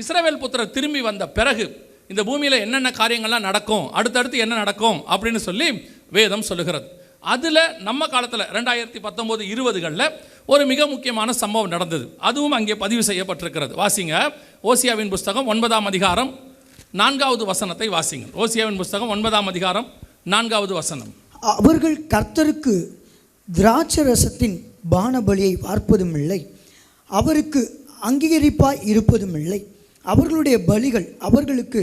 இஸ்ரவேல் புத்திரர் திரும்பி வந்த பிறகு இந்த பூமியில் என்னென்ன காரியங்கள்லாம் நடக்கும் அடுத்தடுத்து என்ன நடக்கும் அப்படின்னு சொல்லி வேதம் சொல்லுகிறது. அதில் நம்ம காலத்தில் ரெண்டாயிரத்தி பத்தொம்போது இருபதுகளில் ஒரு மிக முக்கியமான சம்பவம் நடந்தது. அதுவும் அங்கே பதிவு செய்யப்பட்டிருக்கிறது. வாசிங்க. ஓசியாவின் புஸ்தகம் ஒன்பதாம் அதிகாரம் நான்காவது வசனத்தை வாசிங்க. ஓசியாவின் புஸ்தகம் ஒன்பதாம் அதிகாரம் நான்காவது வசனம். அவர்கள் கர்த்தருக்கு திராட்சரசத்தின் பானபலியை பார்ப்பதும் இல்லை அவருக்கு அங்கீகரிப்பாய் இருப்பதும் இல்லை அவர்களுடைய பலிகள் அவர்களுக்கு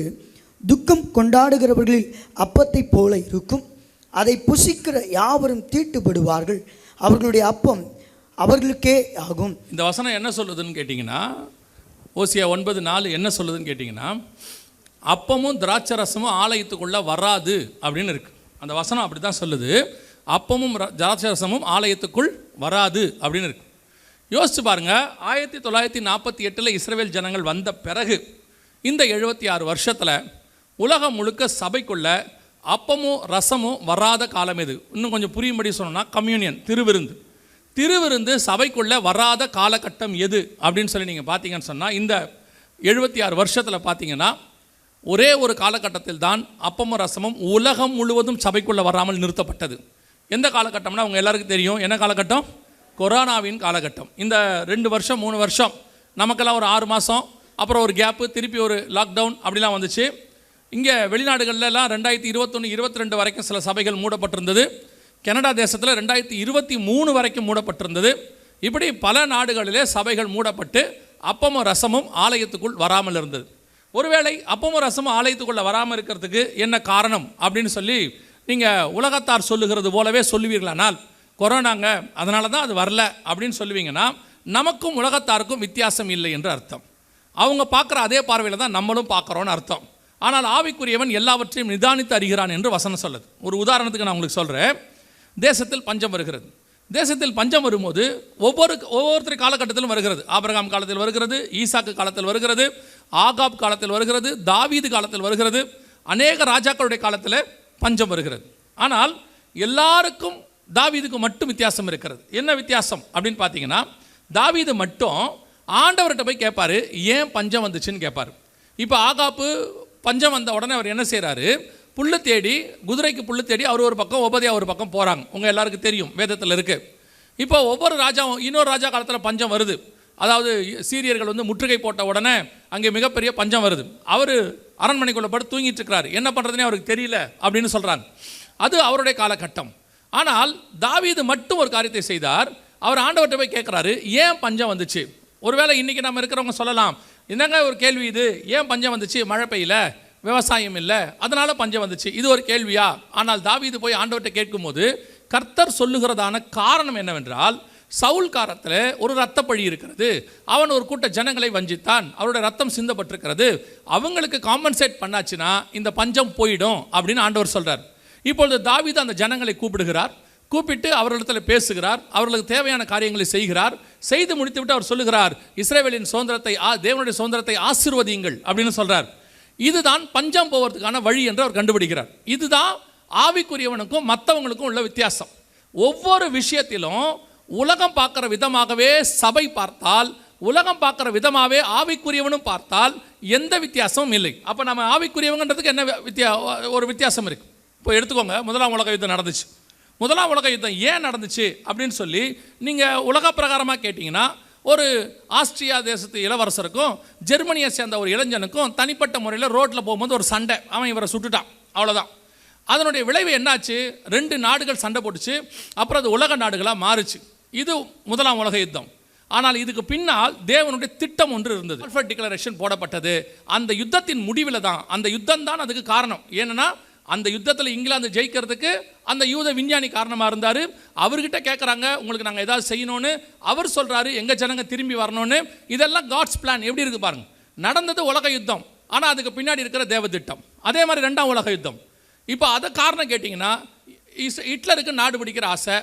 துக்கம் கொண்டாடுகிறவர்களில் அப்பத்தைப் போல இருக்கும். அதை புசிக்கிற யாவரும் தீட்டுப்படுவார்கள். அவர்களுடைய அப்பம் அவர்களுக்கே ஆகும். இந்த வசனம் என்ன சொல்லுதுன்னு கேட்டிங்கன்னா ஓசியா ஒன்பது நாலு என்ன சொல்லுதுன்னு கேட்டிங்கன்னா அப்பமும் திராட்சை ரசமும் ஆலயத்துக்குள்ளே வராது அப்படின்னு இருக்குது அந்த வசனம் அப்படி தான் சொல்லுது. அப்பமும் திராட்சை ரசமும் ஆலயத்துக்குள் வராது அப்படின்னு இருக்குது யோசிச்சு பாருங்க. ஆயிரத்தி தொள்ளாயிரத்தி நாற்பத்தி எட்டில் இஸ்ரேல் ஜனங்கள் வந்த பிறகு இந்த எழுபத்தி ஆறு வருஷத்தில் உலகம் முழுக்க சபைக்குள்ள அப்பமும் ரசமும் வராத காலம் இது. இன்னும் கொஞ்சம் புரியும்படி சொன்னோம்னா கம்யூனியன் திருவிருந்து. திருவிருந்து சபைக்குள்ளே வராத காலகட்டம் எது அப்படின்னு சொல்லி நீங்கள் பார்த்தீங்கன்னு சொன்னால் இந்த எழுபத்தி ஆறு வருஷத்தில் பார்த்தீங்கன்னா ஒரே ஒரு காலகட்டத்தில் தான் அப்பமும் ரசமும் உலகம் முழுவதும் சபைக்குள்ளே வராமல் நிறுத்தப்பட்டது. எந்த காலகட்டம்னா அவங்க எல்லாருக்கும் தெரியும். என்ன காலகட்டம்? கொரோனாவின் காலகட்டம். இந்த ரெண்டு வருஷம் மூணு வருஷம் நமக்கெல்லாம் ஒரு ஆறு மாதம் அப்புறம் ஒரு கேப்பு திருப்பி ஒரு லாக்டவுன் அப்படிலாம் வந்துச்சு. இங்கே வெளிநாடுகள்லாம் ரெண்டாயிரத்தி இருபத்தொன்று இருபத்தி ரெண்டு வரைக்கும் சில சபைகள் மூடப்பட்டிருந்தது. கனடா தேசத்தில் ரெண்டாயிரத்தி இருபத்தி மூணு வரைக்கும் மூடப்பட்டிருந்தது. இப்படி பல நாடுகளிலே சபைகள் மூடப்பட்டு அப்பமும் ரசமும் ஆலயத்துக்குள் வராமல் இருந்தது. ஒருவேளை அப்பமும் ரசமும் ஆலயத்துக்குள்ளே வராமல் இருக்கிறதுக்கு என்ன காரணம் அப்படின்னு சொல்லி நீங்கள் உலகத்தார் சொல்லுகிறது போலவே சொல்லுவீர்களானால் கொரோனாங்க அதனால தான் அது வரல அப்படின்னு சொல்லுவீங்கன்னா நமக்கும் உலகத்தாருக்கும் வித்தியாசம் இல்லை என்று அர்த்தம். அவங்க பார்க்குற அதே பார்வையில் தான் நம்மளும் பார்க்குறோன்னு அர்த்தம். ஆனால் ஆவிக்குரியவன் எல்லாவற்றையும் நிதானித்து அறிகிறான் என்று வசனம் சொல்லுது. ஒரு உதாரணத்துக்கு நான் உங்களுக்கு சொல்கிறேன் தேசத்தில் பஞ்சம் வருகிறது. தேசத்தில் பஞ்சம் வரும்போது ஒவ்வொரு ஒவ்வொருத்தர் காலகட்டத்திலும் வருகிறது. ஆபிரகாம் காலத்தில் வருகிறது ஈசாக்கு காலத்தில் வருகிறது ஆகாப் காலத்தில் வருகிறது தாவீது காலத்தில் வருகிறது. அநேக ராஜாக்களுடைய காலத்தில் பஞ்சம் வருகிறது. ஆனால் எல்லாருக்கும் தாவீதுக்கு மட்டும் வித்தியாசம் இருக்கிறது. என்ன வித்தியாசம்? அப்படின்னு பார்த்தீங்கன்னா தாவீது மட்டும் ஆண்டவர்கிட்ட போய் கேட்பாரு ஏன் பஞ்சம் வந்துச்சுன்னு? கேட்பார். இப்போ ஆகாப்பு பஞ்சம் வந்த உடனே அவர் என்ன செய்கிறாரு புல்லு தேடி குதிரைக்கு புல்லு தேடி அவர் ஒரு பக்கம் உபதியா ஒரு பக்கம் போகிறாங்க உங்கள் எல்லாருக்கும் தெரியும் வேதத்தில் இருக்குது இப்போ ஒவ்வொரு ராஜாவும் இன்னொரு ராஜா காலத்தில் பஞ்சம் வருது. அதாவது சீரியர்கள் வந்து முற்றுகை போட்ட உடனே அங்கே மிகப்பெரிய பஞ்சம் வருது. அவர் அரண்மனைக்குள்ளே படுத்து தூங்கிட்டு இருக்கிறாரு. என்ன பண்ணுறதுனே அவருக்கு தெரியல அப்படின்னு சொல்கிறாங்க அது அவருடைய காலகட்டம். ஆனால் தாவீது மட்டும் ஒரு காரியத்தை செய்தார். அவர் ஆண்டவர்கிட்ட போய் கேட்குறாரு ஏன் பஞ்சம் வந்துச்சு? ஒருவேளை இன்றைக்கி நம்ம இருக்கிறவங்க சொல்லலாம். என்னங்க ஒரு கேள்வி இது? ஏன் பஞ்சம் வந்துச்சு? மழை பெய்யல விவசாயம் இல்லை அதனால் பஞ்சம் வந்துச்சு. இது ஒரு கேள்வியா? ஆனால் தாவீது போய் ஆண்டவர்கிட்ட கேட்கும்போது கர்த்தர் சொல்லுகிறதான காரணம் என்னவென்றால் சவுல் காலத்தில் ஒரு ரத்தப்பழி இருக்கிறது. அவன் ஒரு கூட்ட ஜனங்களை வஞ்சித்தான். அவருடைய ரத்தம் சிந்தப்பட்டிருக்கிறது. அவங்களுக்கு காம்பன்சேட் பண்ணாச்சுன்னா இந்த பஞ்சம் போயிடும் அப்படின்னு ஆண்டவர் சொல்கிறார் இப்பொழுது தாவித அந்த ஜனங்களை கூப்பிடுகிறார். கூப்பிட்டு அவர்களிடத்தில் பேசுகிறார். அவர்களுக்கு தேவையான காரியங்களை செய்கிறார். செய்து முடித்துவிட்டு அவர் சொல்லுகிறார் இஸ்ரேவேலின் சுதந்திரத்தை ஆ தேவனுடைய சுதந்திரத்தை ஆசிர்வதியுங்கள் அப்படின்னு சொல்கிறார் இதுதான் பஞ்சம் போவதற்கான வழி என்று அவர் கண்டுபிடிக்கிறார். இதுதான் ஆவிக்குரியவனுக்கும் மற்றவங்களுக்கும் உள்ள வித்தியாசம். ஒவ்வொரு விஷயத்திலும் உலகம் பார்க்குற விதமாகவே சபை பார்த்தால் உலகம் பார்க்குற விதமாகவே ஆவிக்குரியவனும் பார்த்தால் எந்த வித்தியாசமும் இல்லை. அப்போ நம்ம ஆவிக்குரியவங்கன்றதுக்கு என்ன வித்தியா ஒரு வித்தியாசம் இருக்குது இப்போ எடுத்துக்கோங்க முதலாம் உலக யுத்தம் நடந்துச்சு. முதலாம் உலக யுத்தம் ஏன் நடந்துச்சு அப்படின்னு சொல்லி நீங்கள் உலக பிரகாரமாக கேட்டிங்கன்னா ஒரு ஆஸ்திரியா தேசத்து இளவரசருக்கும் ஜெர்மனியை சேர்ந்த ஒரு இளைஞனுக்கும் தனிப்பட்ட முறையில் ரோட்டில் போகும்போது ஒரு சண்டை. அவன் இவரை சுட்டுட்டான். அவ்வளோதான் அதனுடைய விளைவு என்னாச்சு? ரெண்டு நாடுகள் சண்டை போட்டுச்சு. அப்புறம் அது உலக நாடுகளாக மாறுச்சு. இது முதலாம் உலக யுத்தம். ஆனால் இதுக்கு பின்னால் தேவனுடைய திட்டம் ஒன்று இருந்தது. டிக்ளரேஷன் போடப்பட்டது. அந்த யுத்தத்தின் முடிவில் தான் அந்த யுத்தம் தான் அதுக்கு காரணம். ஏன்னா அந்த யுத்தத்தில் இங்கிலாந்து ஜெயிக்கிறதுக்கு அந்த யூத விஞ்ஞானி காரணமாக இருந்தார். அவர்கிட்ட கேட்குறாங்க உங்களுக்கு நாங்கள் ஏதாவது செய்யணும்னு. அவர் சொல்கிறாரு எங்கள் ஜனங்க திரும்பி வரணும்னு. இதெல்லாம் காட்ஸ் பிளான் எப்படி இருக்கு பாருங்க. நடந்தது உலக யுத்தம். ஆனால் அதுக்கு பின்னாடி இருக்கிற தேவதிட்டம். அதே மாதிரி ரெண்டாம் உலக யுத்தம். இப்போ அதை காரணம் கேட்டிங்கன்னா இஸ் ஹிட்லருக்கு நாடு பிடிக்கிற ஆசை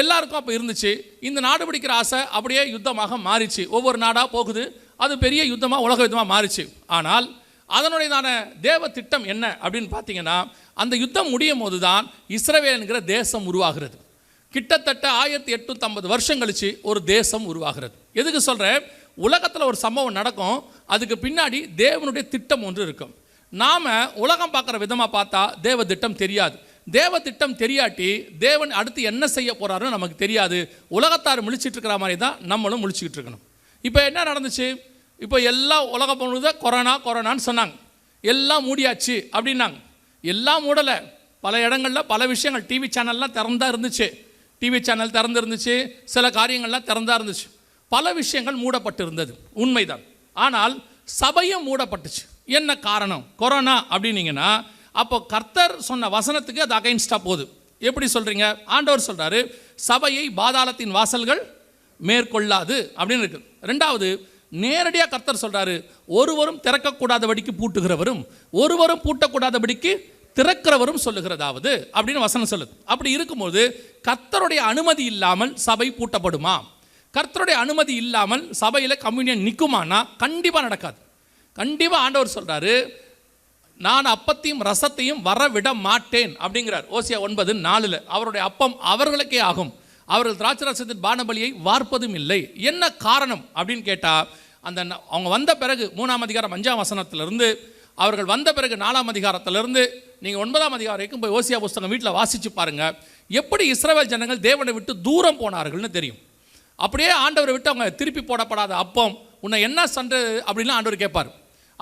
எல்லாருக்கும் அப்போ இருந்துச்சு. இந்த நாடு பிடிக்கிற ஆசை அப்படியே யுத்தமாக மாறிச்சு. ஒவ்வொரு நாடாக போகுது. அது பெரிய யுத்தமாக உலக யுத்தமாக மாறிச்சு. ஆனால் அதனுடையதான தேவ திட்டம் என்ன அப்படின்னு பார்த்தீங்கன்னா அந்த யுத்தம் முடியும் போது தான் இஸ்ரவேல் என்கிற தேசம் உருவாகிறது. கிட்டத்தட்ட ஆயிரத்தி எட்நூற்றம்பது வருஷம் கழிச்சு ஒரு தேசம் உருவாகிறது. எதுக்கு சொல்கிறேன் உலகத்தில் ஒரு சம்பவம் நடக்கும். அதுக்கு பின்னாடி தேவனுடைய திட்டம் ஒன்று இருக்கும். நாம் உலகம் பார்க்குற விதமாக பார்த்தா தேவ திட்டம் தெரியாது. தேவ திட்டம் தெரியாட்டி தேவன் அடுத்து என்ன செய்ய போகிறாருன்னு நமக்கு தெரியாது. உலகத்தார் முழிச்சிட்டு இருக்கிற மாதிரி தான் நம்மளும் முழிச்சிக்கிட்டு இருக்கணும். இப்போ என்ன நடந்துச்சு? இப்போ எல்லாம் உலகம் பொழுது கொரோனா கொரோனான்னு சொன்னாங்க. எல்லாம் மூடியாச்சு அப்படின்னாங்க. எல்லாம் மூடலை. பல இடங்களில் பல விஷயங்கள் டிவி சேனல்லாம் திறந்தாக இருந்துச்சு. டிவி சேனல் திறந்து இருந்துச்சு சில காரியங்கள்லாம் திறந்தா இருந்துச்சு. பல விஷயங்கள் மூடப்பட்டு இருந்தது உண்மைதான். ஆனால் சபையும் மூடப்பட்டுச்சு. என்ன காரணம்? கொரோனா அப்படின்னீங்கன்னா அப்போ கர்த்தர் சொன்ன வசனத்துக்கு அது அகைன்ஸ்டாக போகுது. எப்படி சொல்கிறீங்க ஆண்டவர் சொல்கிறாரு சபையை பாதாளத்தின் வாசல்கள் மேற்கொள்ளாது அப்படின்னு இருக்குது ரெண்டாவது நேரடியாக கர்த்தர் சொல்கிறாரு ஒருவரும் திறக்கக்கூடாதபடிக்கு பூட்டுகிறவரும் ஒருவரும் பூட்டக்கூடாதபடிக்கு திறக்கிறவரும் சொல்லுகிறதாவது அப்படின்னு வசனம் சொல்லுது. அப்படி இருக்கும்போது கர்த்தருடைய அனுமதி இல்லாமல் சபை பூட்டப்படுமா? கர்த்தருடைய அனுமதி இல்லாமல் சபையில் கம்யூனியன் நிற்குமானா கண்டிப்பாக நடக்காது. கண்டிப்பாக ஆண்டவர் சொல்கிறாரு நான் அப்பத்தையும் ரசத்தையும் வரவிட மாட்டேன் அப்படிங்கிறார். ஓசியா ஒன்பது நாலில் அவருடைய அப்பம் அவர்களுக்கே ஆகும். அவர்கள் திராட்சரசத்தின் பானபலியை வார்ப்பதும் இல்லை. என்ன காரணம்? அப்படின்னு கேட்டால் அந்த அவங்க வந்த பிறகு மூணாம் அதிகாரம் அஞ்சாம் வசனத்திலிருந்து அவர்கள் வந்த பிறகு நாலாம் அதிகாரத்திலிருந்து நீங்கள் ஒன்பதாம் அதிகாரம் வரைக்கும் போய் ஓசியா புஸ்தகம் வீட்டில் வாசித்து பாருங்கள் எப்படி இஸ்ரவேல் ஜனங்கள் தேவனை விட்டு தூரம் போனார்கள்னு தெரியும். அப்படியே ஆண்டவரை விட்டு அவங்க திருப்பி போடப்படாத அப்பம் உன்னை என்ன சண்டை அப்படின்லாம் ஆண்டவர் கேட்பார்.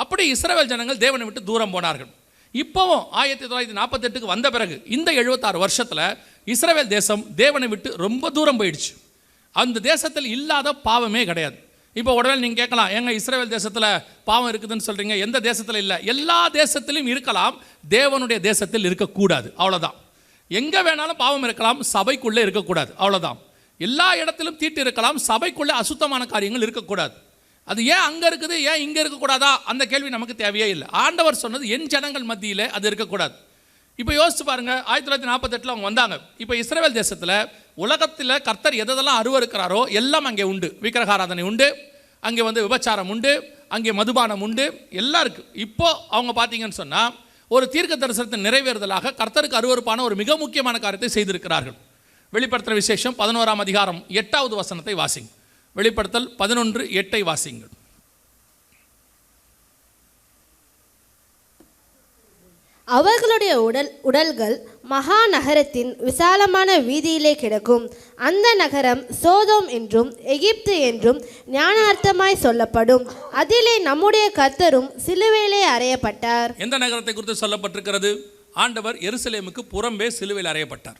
அப்படி இஸ்ரவேல் ஜனங்கள் தேவனை விட்டு தூரம் போனார்கள். இப்போவும் ஆயிரத்தி தொள்ளாயிரத்தி நாற்பத்தெட்டுக்கு வந்த பிறகு இந்த எழுபத்தாறு வருஷத்தில் இஸ்ரேல் தேசம் தேவனை விட்டு ரொம்ப தூரம் போயிடுச்சு. அந்த தேசத்தில் இல்லாத பாவமே கிடையாது. இப்போ உடனே நீங்கள் கேட்கலாம் எங்கள் இஸ்ரேல் தேசத்தில் பாவம் இருக்குதுன்னு சொல்கிறீங்க எந்த தேசத்தில் இல்லை? எல்லா தேசத்திலும் இருக்கலாம் தேவனுடைய தேசத்தில் இருக்கக்கூடாது. அவ்வளோதான் எங்கே வேணாலும் பாவம் இருக்கலாம் சபைக்குள்ளே இருக்கக்கூடாது. அவ்வளோதான் எல்லா இடத்திலும் தீட்டு இருக்கலாம் சபைக்குள்ளே அசுத்தமான காரியங்கள் இருக்கக்கூடாது. அது ஏன் அங்கே இருக்குது ஏன் இங்கே இருக்கக்கூடாதா? அந்த கேள்வி நமக்கு தேவையே இல்லை. ஆண்டவர் சொன்னது என் ஜனங்கள் மத்தியில் அது இருக்கக்கூடாது. இப்போ யோசிச்சு பாருங்க ஆயிரத்தி தொள்ளாயிரத்தி நாற்பத்தெட்டில் அவங்க வந்தாங்க. இப்போ இஸ்ரேல் தேசத்தில் உலகத்தில் கர்த்தர் எதெல்லாம் அருவருக்கிறாரோ எல்லாம் அங்கே உண்டு. விக்கிரகாராதனை உண்டு அங்கே வந்து விபச்சாரம் உண்டு அங்கே மதுபானம் உண்டு எல்லாம் இருக்குது இப்போது அவங்க பார்த்தீங்கன்னு சொன்னால் ஒரு தீர்க்க தரிசனத்தின் நிறைவேறுதலாக கர்த்தருக்கு அருவருப்பான ஒரு மிக முக்கியமான காரியத்தை செய்திருக்கிறார்கள். வெளிப்படுத்துகிற விசேஷம் பதினோராம் அதிகாரம் எட்டாவது வசனத்தை வாசிங்க. வெளிப்படுத்தல் பதினொன்று எட்டை வாசிங்கள். அவர்களுடைய உடல் உடல்கள் மகா நகரத்தின் விசாலமான வீதியிலே கிடக்கும். அந்த நகரம் சோதோம் என்றும் எகிப்து என்றும் ஞானார்த்தமாய் சொல்லப்படும். அதிலே நம்முடைய கர்த்தரும் சிலுவையிலே அறையப்பட்டார். எந்த நகரத்தை குறித்து சொல்லப்பட்டிருக்கிறது? ஆண்டவர் எருசலேமுக்கு புறம்பே சிலுவையில் அறையப்பட்டார்.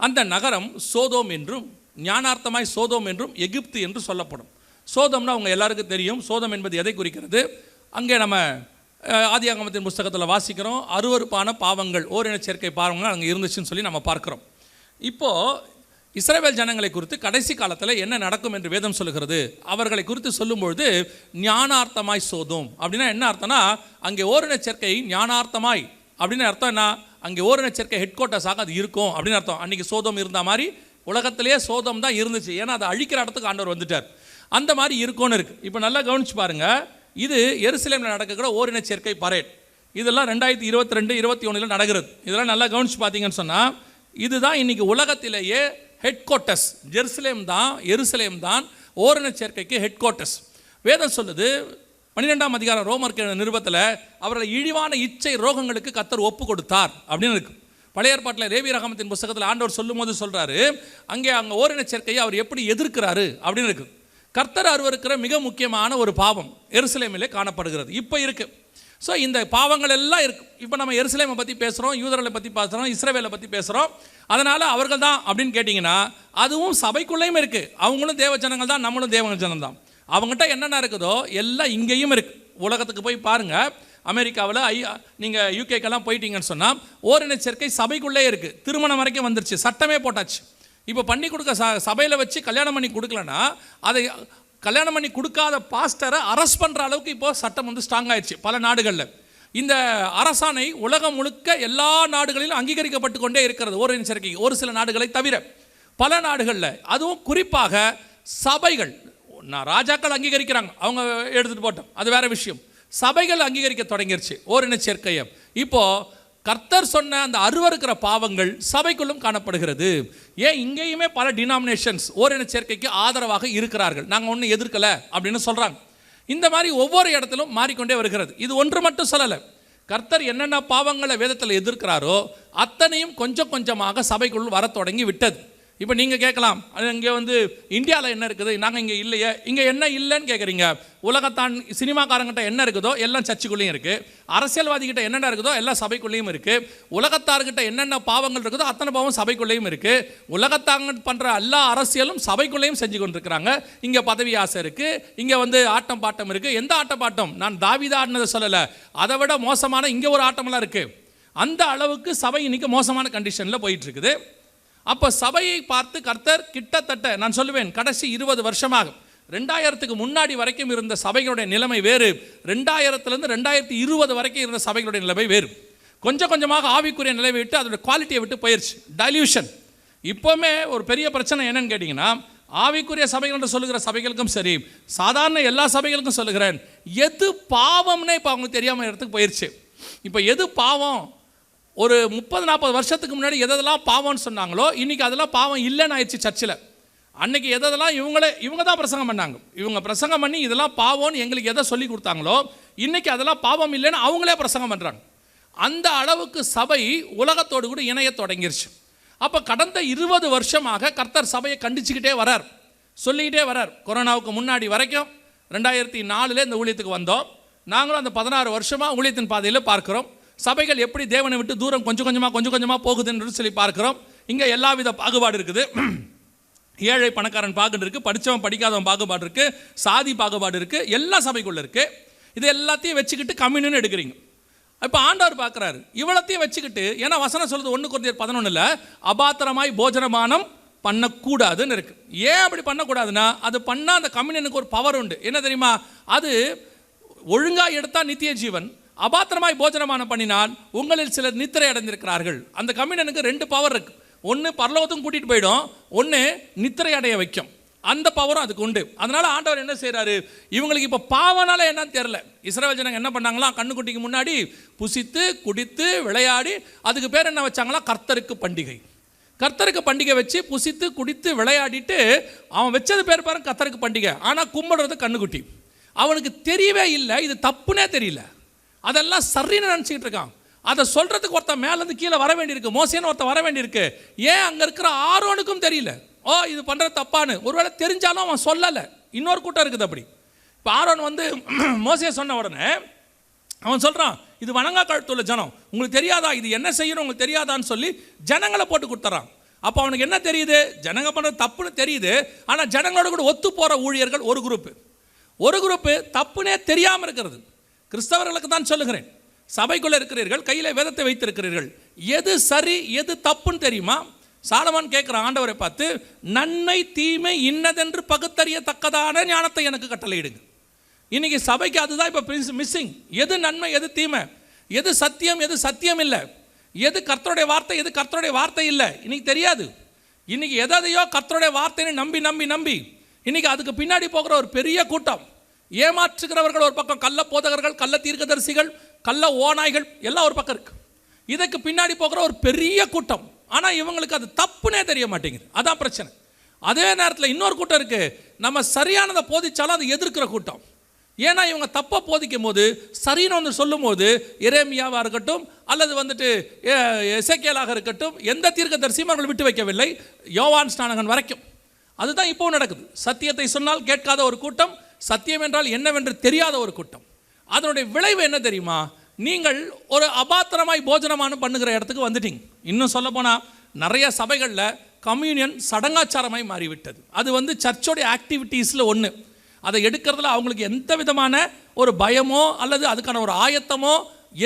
அந்த நகரம் சோதோம் என்றும் ஞானார்த்தமாய் சோதோம் என்றும் எகிப்து என்று சொல்லப்படும். சோதம்னா அவங்க எல்லாருக்கும் தெரியும். சோதம் என்பது எதை குறிக்கிறது? அங்கே நம்ம ஆதியாகமத்தின் புஸ்தகத்தில் வாசிக்கிறோம். அருவருப்பான பாவங்கள். ஓரின சேர்க்கை பாவங்கள் அங்கே இருந்துச்சுன்னு சொல்லி நம்ம பார்க்குறோம். இப்போது இஸ்ரேவேல் ஜனங்களை குறித்து கடைசி காலத்தில் என்ன நடக்கும் என்று வேதம் சொல்லுகிறது. அவர்களை குறித்து சொல்லும்பொழுது ஞானார்த்தமாய் சோதும். அப்படின்னா என்ன அர்த்தம்னா அங்கே ஓரின சேர்க்கை ஞானார்த்தமாய். அப்படின்னு அர்த்தம் என்ன? அங்கே ஓரின சேர்க்கை ஹெட் குவார்ட்டர்ஸாக அது இருக்கும். அப்படின்னு அர்த்தம். அன்றைக்கி சோதம் இருந்த மாதிரி உலகத்திலேயே சோதம் தான் இருந்துச்சு. ஏன்னா அதை அழிக்கிற இடத்துக்கு ஆண்டவர் வந்துட்டார். அந்த மாதிரி இருக்கும்னு இருக்குது இப்போ நல்லா கவனிச்சு பாருங்கள் இது எருசலேமில் நடக்கக்கூட ஓரின சேர்க்கை பரேட் இதெல்லாம் ரெண்டாயிரத்தி இருபத்தி ரெண்டு இருபத்தி ஒன்றில் நடக்கிறது. இதெல்லாம் நல்லா கவனிச்சு பார்த்தீங்கன்னு சொன்னால் இதுதான் இன்றைக்கி உலகத்திலேயே ஹெட் குவார்ட்டர்ஸ் ஜெருசலேம் தான் எருசலேம் தான் ஓரின சேர்க்கைக்கு ஹெட் குவார்ட்டர்ஸ் வேதம் சொல்லுது பன்னிரெண்டாம் அதிகாரம் ரோமர் நிருபத்தில் அவர்கள் இழிவான இச்சை ரோகங்களுக்கு கத்தர் ஒப்பு கொடுத்தார் அப்படின்னு இருக்கு. பழைய ஏற்பாட்டில் ரேவி ரகமத்தின் புஸ்தகத்தில் ஆண்டவர் சொல்லும்போது சொல்கிறாரு அங்கே அங்கே ஓரின சேர்க்கையை அவர் எப்படி எதிர்க்கிறாரு அப்படின்னு இருக்குது கர்த்தர் அருவருக்கிற மிக முக்கியமான ஒரு பாவம் எருசலேமிலே காணப்படுகிறது. இப்போ இருக்கு. ஸோ இந்த பாவங்கள் எல்லாம் இருக்கு. இப்போ நம்ம எருசலேமை பற்றி பேசுகிறோம் யூதர்களை பற்றி பேசுகிறோம் இஸ்ரேவேலை பற்றி பேசுகிறோம் அதனால் அவர்கள் தான் அப்படின்னு கேட்டிங்கன்னா அதுவும் சபைக்குள்ளேயும் இருக்குது அவங்களும் தேவ ஜனங்கள் தான் நம்மளும் தேவ ஜனம் தான். அவங்ககிட்ட என்னென்ன இருக்குதோ எல்லாம் இங்கேயும் இருக்குது உலகத்துக்கு போய் பாருங்கள் அமெரிக்காவில் ஐ நீங்கள் யூகேக்கெல்லாம் போயிட்டீங்கன்னு சொன்னால் ஓரின சேர்க்கை சபைக்குள்ளே இருக்குது திருமணம் வரைக்கும் வந்துருச்சு. சட்டமே போட்டாச்சு. இப்போ பண்ணி கொடுக்க ச சபையில் வச்சு கல்யாணம் பண்ணி கொடுக்கலன்னா அதை கல்யாணம் பண்ணி கொடுக்காத பாஸ்டரை அரெஸ்ட் பண்ணுற அளவுக்கு இப்போ சட்டம் வந்து ஸ்ட்ராங் ஆயிடுச்சு பல நாடுகளில். இந்த அரசாணை உலகம் முழுக்க எல்லா நாடுகளிலும் அங்கீகரிக்கப்பட்டு கொண்டே இருக்கிறது ஓரின சேர்க்கை ஒரு சில நாடுகளை தவிர. பல நாடுகளில் அதுவும் குறிப்பாக சபைகள் நான் ராஜாக்கள் அங்கீகரிக்கிறாங்க அவங்க எடுத்துகிட்டு போட்டோம் அது வேறு விஷயம். சபைகள் அங்கீகரிக்க தொடங்கிருச்சு ஓரின சேர்க்கையை இப்போது கர்த்தர் சொன்ன அந்த அருவருக்கிற பாவங்கள் சபைக்குள்ளும் காணப்படுகிறது. ஏன் இங்கேயுமே பல டினாமினேஷன்ஸ் ஓரின சேர்க்கைக்கு ஆதரவாக இருக்கிறார்கள். நாங்கள் ஒன்றும் எதிர்க்கலை அப்படின்னு சொல்கிறாங்க இந்த மாதிரி ஒவ்வொரு இடத்திலும் மாறிக்கொண்டே வருகிறது. இது ஒன்று மட்டும் சொல்லலை. கர்த்தர் என்னென்ன பாவங்களை வேதத்தில் எதிர்க்கிறாரோ அத்தனையும் கொஞ்சம் கொஞ்சமாக சபைக்குள் வரத் தொடங்கி விட்டது. இப்போ நீங்கள் கேட்கலாம். அது இங்கே வந்து இந்தியாவில் என்ன இருக்குது? நாங்கள் இங்கே இல்லையே. இங்கே என்ன இல்லைன்னு கேட்குறீங்க உலகத்தான் சினிமாக்காரங்கிட்ட என்ன இருக்குதோ எல்லாம் சர்ச்சுக்குள்ளேயும் இருக்குது அரசியல்வாதிகிட்ட என்னென்ன இருக்குதோ எல்லாம் சபைக்குள்ளேயும் இருக்குது உலகத்தார்கிட்ட என்னென்ன பாவங்கள் இருக்குதோ அத்தனை பாவம் சபைக்குள்ளேயும் இருக்குது உலகத்தாங்க பண்ணுற எல்லா அரசியலும் சபைக்குள்ளேயும் செஞ்சு கொண்டிருக்கிறாங்க. இங்கே பதவி ஆசை இருக்குது இங்கே வந்து ஆட்டம் பாட்டம் இருக்குது எந்த ஆட்டம் பாட்டம்? நான் தாவிதா ஆடினதை சொல்லலை. அதை விட மோசமான இங்கே ஒரு ஆட்டமெல்லாம் இருக்குது அந்த அளவுக்கு சபை இன்றைக்கி மோசமான கண்டிஷனில் போயிட்டு இருக்குது. அப்போ சபையை பார்த்து கர்த்தர் கிட்டத்தட்ட நான் சொல்லுவேன் கடைசி இருபது வருஷமாக ரெண்டாயிரத்துக்கு முன்னாடி வரைக்கும் இருந்த சபைகளுடைய நிலைமை வேறு. ரெண்டாயிரத்துலேருந்து ரெண்டாயிரத்தி இருபது வரைக்கும் இருந்த சபைகளுடைய நிலைமை வேறு. கொஞ்சம் கொஞ்சமாக ஆவிக்குரிய நிலைமை விட்டு அதோட குவாலிட்டியை விட்டு போயிடுச்சு டைல்யூஷன் இப்போவுமே ஒரு பெரிய பிரச்சனை என்னன்னு கேட்டிங்கன்னா ஆவிக்குரிய சபைகள் என்று சொல்லுகிற சபைகளுக்கும் சரி சாதாரண எல்லா சபைகளுக்கும் சொல்லுகிறேன் எது பாவம்னே இப்போ அவங்களுக்கு தெரியாமல் இடத்துக்கு போயிடுச்சு இப்போ எது பாவம்? ஒரு முப்பது நாற்பது வருஷத்துக்கு முன்னாடி எதெல்லாம் பாவம்னு சொன்னாங்களோ இன்றைக்கி அதெல்லாம் பாவம் இல்லைன்னு ஆயிடுச்சு சர்ச்சில். அன்னைக்கு எதெல்லாம் இவங்களே இவங்க தான் பிரசங்கம் பண்ணாங்க. இவங்க பிரசங்கம் பண்ணி இதெல்லாம் பாவம்னு எங்களுக்கு எதை சொல்லி கொடுத்தாங்களோ இன்றைக்கி அதெல்லாம் பாவம் இல்லைன்னு அவங்களே பிரசங்கம் பண்ணுறாங்க அந்த அளவுக்கு சபை உலகத்தோடு கூட இணைய தொடங்கிருச்சு. அப்போ கடந்த இருபது வருஷமாக கர்த்தர் சபையை கண்டிச்சுக்கிட்டே வரார். சொல்லிக்கிட்டே வரார். கொரோனாவுக்கு முன்னாடி வரைக்கும் ரெண்டாயிரத்தி நாலில் இந்த ஊழியத்துக்கு வந்தோம். நாங்களும் அந்த பதினாறு வருஷமாக ஊழியத்தின் பாதையில் பார்க்குறோம். சபைகள் எப்படி தேவனை விட்டு தூரம் கொஞ்சம் கொஞ்சமாக கொஞ்சம் கொஞ்சமாக போகுதுன்னு சொல்லி பார்க்குறோம். இங்கே எல்லா வித பாகுபாடு இருக்குது. ஏழை பணக்காரன் பாகுபாடு இருக்குது படித்தவன் படிக்காதவன் பாகுபாடு இருக்குது சாதி பாகுபாடு இருக்குது எல்லா சபைக்குள்ளே இருக்குது இது எல்லாத்தையும் வச்சுக்கிட்டு கம்யூனின்னு எடுக்கிறீங்க. இப்போ ஆண்டவர் பார்க்குறாரு இவ்வளத்தையும் வச்சுக்கிட்டு ஏன்னா வசனம் சொல்லுது ஒன்று குறைந்தர் பதினொன்றில் அபாத்திரமாய் போஜனமானம் பண்ணக்கூடாதுன்னு இருக்குது ஏன் அப்படி பண்ணக்கூடாதுன்னா அது பண்ணால் அந்த கம்யூனியனுக்கு ஒரு பவர் உண்டு. என்ன தெரியுமா? அது ஒழுங்காக எடுத்தால் நித்திய ஜீவன் அபாத்திரமாய் போஜனமானம் பண்ணினால் உங்களில் சிலர் நித்திரை அடைந்திருக்கிறார்கள். அந்த கம்யூனியனுக்கு ரெண்டு பவர் இருக்கு. ஒன்று பரலோகத்தும் கூட்டிகிட்டு போயிடும். ஒன்று நித்திரை அடைய வைக்கும். அந்த பவரும் அதுக்கு உண்டு. அதனால் ஆண்டவர் என்ன செய்கிறாரு இவங்களுக்கு இப்போ பாவனால என்னன்னு தெரியல. இஸ்ரவேல் ஜனங்க என்ன பண்ணாங்களாம் கண்ணுக்குட்டிக்கு முன்னாடி புசித்து குடித்து விளையாடி அதுக்கு பேர் என்ன வச்சாங்களா? கர்த்தருக்கு பண்டிகை. கர்த்தருக்கு பண்டிகை வச்சு புசித்து குடித்து விளையாடிட்டு அவன் வச்சது பேர் பாருங்க கர்த்தருக்கு பண்டிகை. ஆனால் கும்பிடுறது கண்ணுக்குட்டி. அவனுக்கு தெரியவே இல்லை. இது தப்புனே தெரியல. அதெல்லாம் சரின்னு நினச்சிக்கிட்டு இருக்கான். அதை சொல்கிறதுக்கு ஒருத்தன் மேலேருந்து கீழே வர வேண்டியிருக்கு. மோசேன்னு ஒருத்தன் வர வேண்டியிருக்கு. ஏன் அங்கே இருக்கிற ஆரோனுக்கும் தெரியல. ஓ இது பண்ணுறது தப்பான்னு. ஒருவேளை தெரிஞ்சாலும் அவன் சொல்லலை. இன்னொரு கூட்டம் இருக்குது அப்படி. இப்போ ஆரோன் வந்து மோசே சொன்ன உடனே அவன் சொல்கிறான் இது வணங்கா கழுத்துள்ள ஜனம். உங்களுக்கு தெரியாதா? இது என்ன செய்யணும்? உங்களுக்கு தெரியாதான்னு சொல்லி ஜனங்களை போட்டு கொடுத்துறான். அப்போ அவனுக்கு என்ன தெரியுது? ஜனங்க பண்ணுறது தப்புன்னு தெரியுது. ஆனால் ஜனங்களோட கூட ஒத்து போகிற ஊழியர்கள் ஒரு குரூப்பு ஒரு குரூப்பு தப்புனே தெரியாமல் இருக்கிறது. கிறிஸ்தவர்களுக்கு தான் சொல்லுகிறேன். சபைக்குள்ளே இருக்கிறீர்கள் கையில் வேதத்தை வைத்திருக்கிறீர்கள். எது சரி எது தப்புன்னு தெரியுமா? சாலமான் கேட்குற ஆண்டவரை பார்த்து நன்மை தீமை இன்னதென்று பகுத்தறியத்தக்கதான ஞானத்தை எனக்கு கட்டளையிடுங்க. இன்றைக்கி சபைக்கு அதுதான் இப்போ மிஸ்ஸிங் எது நன்மை எது தீமை? எது சத்தியம் எது சத்தியம் இல்லை? எது கர்த்தருடைய வார்த்தை எது கர்த்தருடைய வார்த்தை இல்லை? இன்றைக்கி தெரியாது. இன்றைக்கி எதையோ கர்த்தருடைய வார்த்தைன்னு நம்பி நம்பி நம்பி. இன்றைக்கி அதுக்கு பின்னாடி போகிற ஒரு பெரிய கூட்டம். ஏமாற்றுகிறவர்கள் ஒரு பக்கம் கள்ள போதகர்கள் கள்ள தீர்க்கதரிசிகள் கள்ள ஓநாய்கள் எல்லாம் ஒரு பக்கம் இருக்குது இதுக்கு பின்னாடி போகிற ஒரு பெரிய கூட்டம். ஆனால் இவங்களுக்கு அது தப்புனே தெரிய மாட்டேங்குது. அதான் பிரச்சனை. அதே நேரத்தில் இன்னொரு கூட்டம் இருக்குது நம்ம சரியானதை போதிச்சாலும் அதை எதிர்க்கிற கூட்டம். ஏன்னா இவங்க தப்பை போதிக்கும் போது சரின்னு ஒன்று சொல்லும்போது இரேமியாவாக இருக்கட்டும் அல்லது வந்துட்டு இசைக்கியலாக இருக்கட்டும் எந்த தீர்க்கதரிசியும் அவர்கள் விட்டு வைக்கவில்லை. யோவான் ஸ்நானகன் வரைக்கும். அதுதான் இப்போ நடக்குது. சத்தியத்தை சொன்னால் கேட்காத ஒரு கூட்டம். சத்தியம் என்றால் என்னவென்று தெரியாத ஒரு கூட்டம். அதனுடைய விளைவு என்ன தெரியுமா? நீங்கள் ஒரு அபாத்திரமாய் போஜனமான பண்ணுகிற இடத்துக்கு வந்துட்டீங்க. இன்னும் சொல்ல நிறைய சபைகளில் கம்யூனியன் சடங்காச்சாரமாய் மாறிவிட்டது. அது வந்து சர்ச்சோடைய ஆக்டிவிட்டீஸில் ஒன்று அதை எடுக்கிறதுல அவங்களுக்கு எந்த விதமான ஒரு பயமோ அல்லது அதுக்கான ஒரு ஆயத்தமோ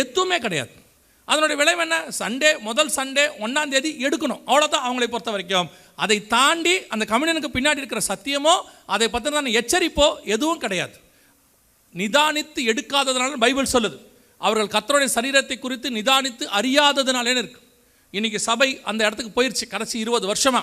எதுவுமே கிடையாது. அதனுடைய விளைவு என்ன? சண்டே முதல் சண்டே ஒன்றாம் தேதி எடுக்கணும். அவ்வளோதான் அவங்களை பொறுத்த வரைக்கும் அதை தாண்டி அந்த கம்யூனியனுக்கு பின்னாடி இருக்கிற சத்தியமோ அதை பற்றின எச்சரிப்போ எதுவும் கிடையாது. நிதானித்து எடுக்காததுனால பைபிள் சொல்லுது. அவர்கள் கத்தருடைய சரீரத்தை குறித்து நிதானித்து அறியாததுனாலே இருக்கு. இன்னைக்கு சபை அந்த இடத்துக்கு போயிடுச்சு கடைசி இருபது வருஷமா.